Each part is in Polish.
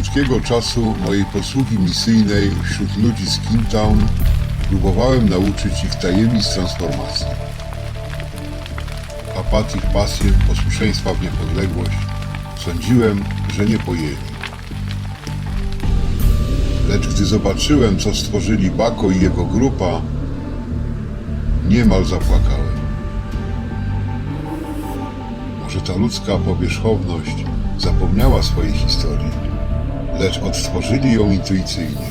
krótkiego czasu mojej posługi misyjnej wśród ludzi z Kingtown próbowałem nauczyć ich tajemnic transformacji. Apatii w pasję, posłuszeństwa w niepodległość sądziłem, że nie pojęli. Lecz gdy zobaczyłem, co stworzyli Bako i jego grupa, niemal zapłakałem. Może ta ludzka powierzchowność zapomniała swojej historii, lecz odtworzyli ją intuicyjnie.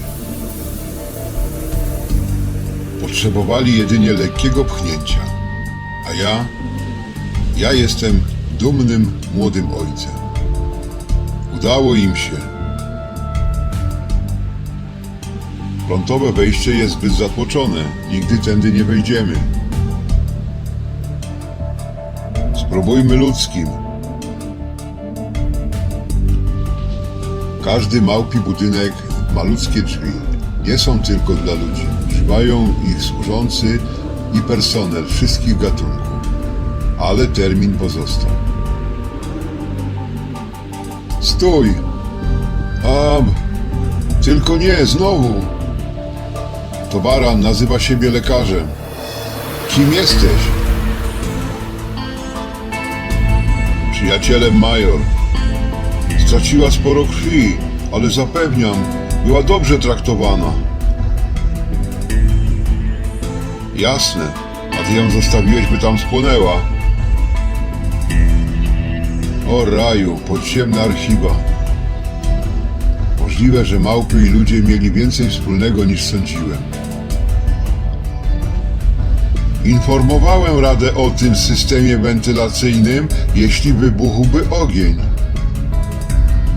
Potrzebowali jedynie lekkiego pchnięcia, a ja, ja jestem dumnym młodym ojcem. Udało im się. Frontowe wejście jest zbyt zatłoczone, nigdy tędy nie wejdziemy. Spróbujmy ludzkim. Każdy małpi budynek ma ludzkie drzwi. Nie są tylko dla ludzi. Używają ich służący i personel wszystkich gatunków. Ale termin pozostał. Stój! Am! Tylko nie, znowu! To baran nazywa siebie lekarzem. Kim jesteś? Przyjacielem Major. Straciła sporo krwi, ale zapewniam, była dobrze traktowana. Jasne, a ty ją zostawiłeś, by tam spłonęła. O raju, podziemna archiwa. Możliwe, że małpy i ludzie mieli więcej wspólnego niż sądziłem. Informowałem Radę o tym systemie wentylacyjnym, jeśli wybuchłby ogień.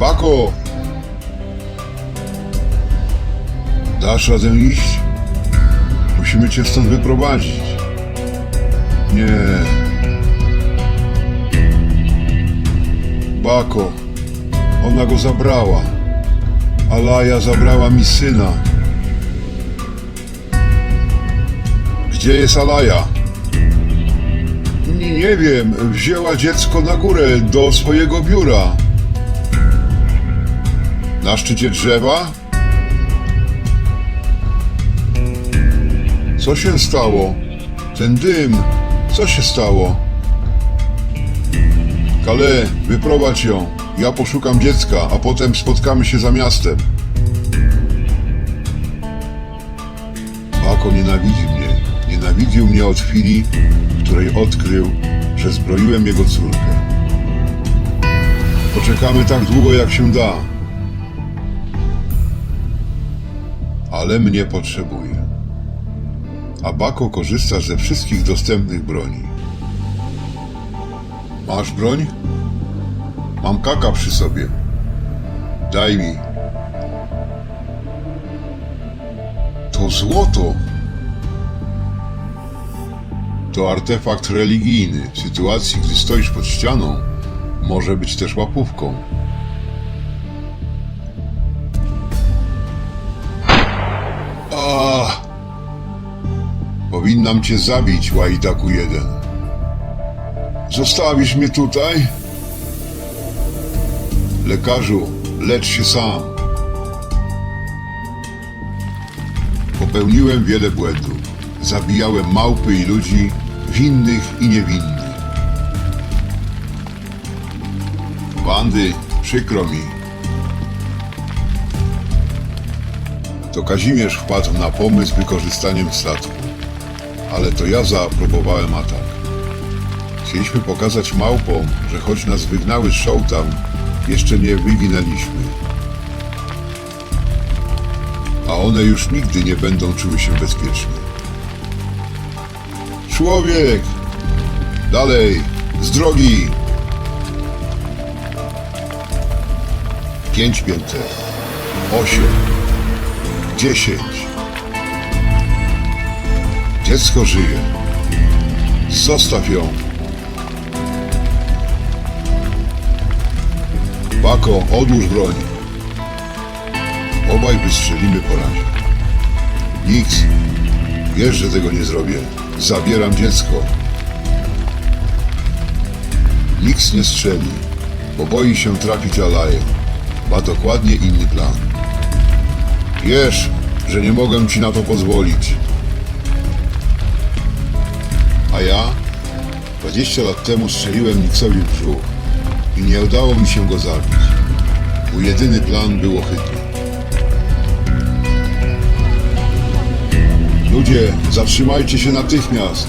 Bako! Dasz radę iść? Musimy cię stąd wyprowadzić. Nie. Bako. Ona go zabrała. Alaja zabrała mi syna. Gdzie jest Alaja? Nie, nie wiem. Wzięła dziecko na górę do swojego biura. Na szczycie drzewa? Co się stało? Ten dym. Co się stało? Kale, wyprowadź ją. Ja poszukam dziecka, a potem spotkamy się za miastem. Bako nienawidzi mnie. Nienawidził mnie od chwili, w której odkrył, że zbroiłem jego córkę. Poczekamy tak długo, jak się da. Ale mnie potrzebuje. A Bako korzysta ze wszystkich dostępnych broni. Masz broń? Mam kaka przy sobie. Daj mi. To złoto. To artefakt religijny. W sytuacji, gdy stoisz pod ścianą, może być też łapówką. Powinnam cię zabić, Łajdaku jeden. Zostawisz mnie tutaj? Lekarzu, lecz się sam. Popełniłem wiele błędów. Zabijałem małpy i ludzi, winnych i niewinnych. Bandy, przykro mi. To Kazimierz wpadł na pomysł wykorzystaniem statku. Ale to ja zaaprobowałem atak. Chcieliśmy pokazać małpom, że choć nas wygnały z Showtown, jeszcze nie wyginęliśmy. A one już nigdy nie będą czuły się bezpiecznie. Człowiek! Dalej! Z drogi! Pięć pięter. Osiem. Dziesięć. Dziecko żyje. Zostaw ją. Bako, odłóż broń. Obaj wystrzelimy po razie. Niks, wiesz, że tego nie zrobię. Zabieram dziecko. Niks nie strzeli, bo boi się trafić Alaję. ma dokładnie inny plan. Wiesz, że nie mogę ci na to pozwolić. A ja 20 lat temu strzeliłem Nixowi w brzuch i nie udało mi się go zabić. Mój jedyny plan był ohydny. Ludzie, zatrzymajcie się natychmiast.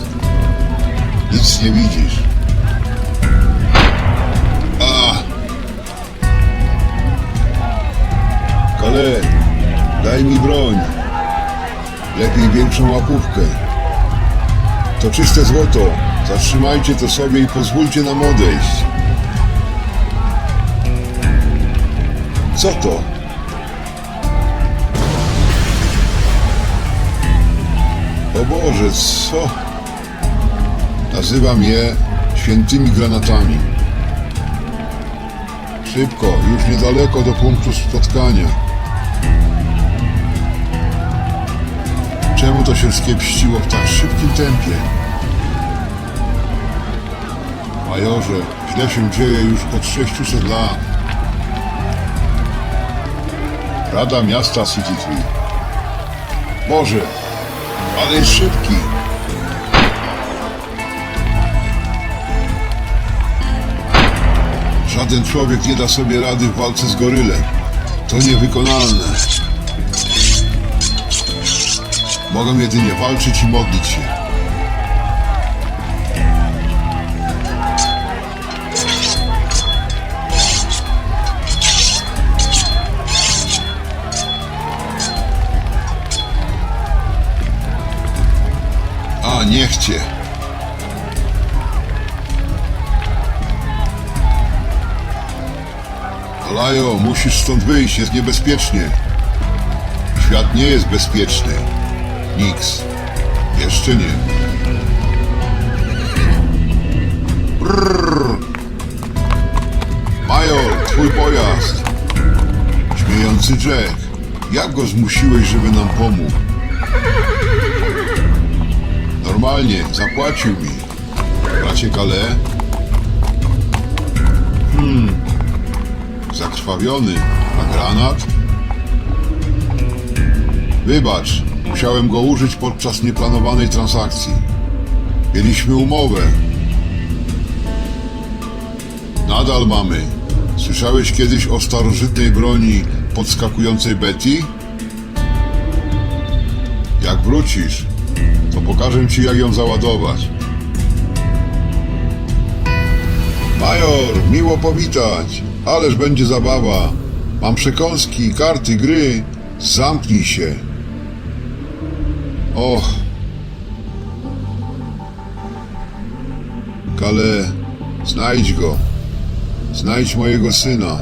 Nic nie widzisz. A! Kale, daj mi broń. Lepiej większą łapówkę. To czyste złoto. Zatrzymajcie to sobie i pozwólcie nam odejść. Co to? O Boże, co? Nazywam je świętymi granatami. Szybko, już niedaleko do punktu spotkania. Czemu to się skiepściło w tak szybkim tempie? Majorze, źle się dzieje już od 600 lat. Rada miasta City Tree. Boże, ale jest szybki. Żaden człowiek nie da sobie rady w walce z gorylem. To niewykonalne. Mogę jedynie walczyć i modlić się. A, niech cię. Alajo, musisz stąd wyjść, jest niebezpiecznie. Świat nie jest bezpieczny. Nix. Jeszcze nie. Brrr. Major, twój pojazd. Śmiejący Jack. Jak go zmusiłeś, żeby nam pomógł? Normalnie, zapłacił mi. Bracie Kale? Hmm. Zakrwawiony. A granat? Wybacz, musiałem go użyć podczas nieplanowanej transakcji. Mieliśmy umowę. Nadal mamy. Słyszałeś kiedyś o starożytnej broni podskakującej Betty? Jak wrócisz, to pokażę ci, jak ją załadować. Major, miło powitać. Ależ będzie zabawa. Mam przekąski, karty, gry. Zamknij się. Och. Kale, znajdź go. Znajdź mojego syna.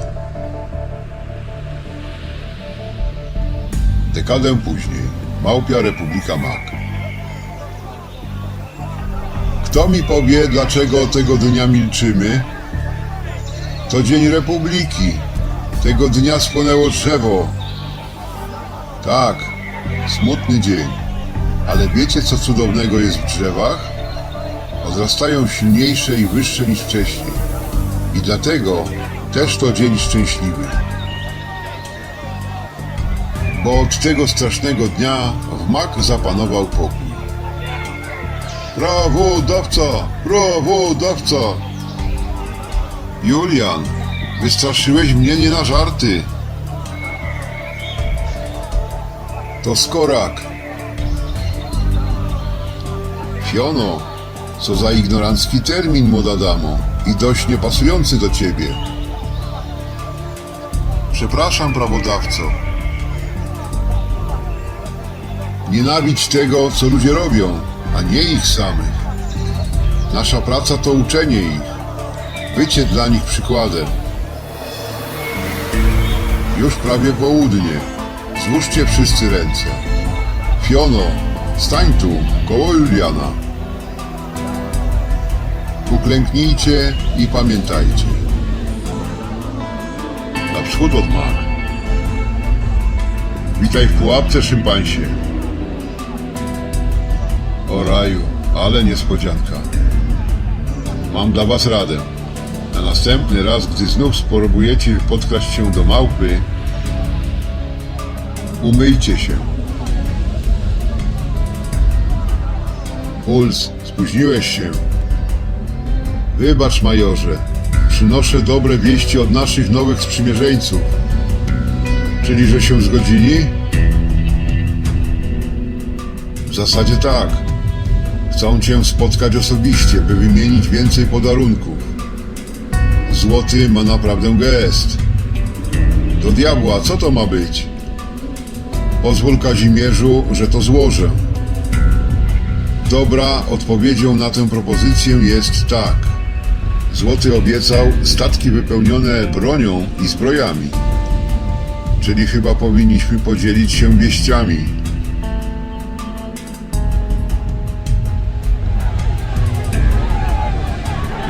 Dekadę później. Małpia Republika Mak. Kto mi powie, dlaczego tego dnia milczymy? To Dzień Republiki. Tego dnia spłonęło drzewo. Tak, smutny dzień. Ale wiecie, co cudownego jest w drzewach? Odrastają silniejsze i wyższe niż wcześniej. I dlatego też to dzień szczęśliwy. Bo od tego strasznego dnia w mak zapanował pokój. Brawo, dawca! Julian, wystraszyłeś mnie nie na żarty. To skorak. Fiono, co za ignorancki termin, młoda damo, i dość niepasujący do ciebie. Przepraszam, prawodawco. Nienawidź tego, co ludzie robią, a nie ich samych. Nasza praca to uczenie ich. Bycie dla nich przykładem. Już prawie południe. Złóżcie wszyscy ręce. Fiono, stań tu, koło Juliana. Uklęknijcie i pamiętajcie. Naprzód od Mar. Witaj w pułapce, szympansie. O raju, ale niespodzianka. Mam dla was radę. A następny raz, gdy znów spróbujecie podkraść się do małpy, umyjcie się. Puls, spóźniłeś się. Wybacz, majorze. Przynoszę dobre wieści od naszych nowych sprzymierzeńców. Czyli, że się zgodzili? W zasadzie tak. Chcą cię spotkać osobiście, by wymienić więcej podarunków. Złoty ma naprawdę gest. Do diabła, co to ma być? Pozwól Kazimierzu, że to złożę. Dobra odpowiedzią na tę propozycję jest tak. Złoty obiecał statki wypełnione bronią i zbrojami. Czyli chyba powinniśmy podzielić się wieściami.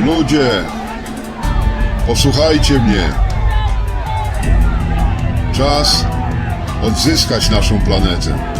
Ludzie, posłuchajcie mnie. Czas odzyskać naszą planetę.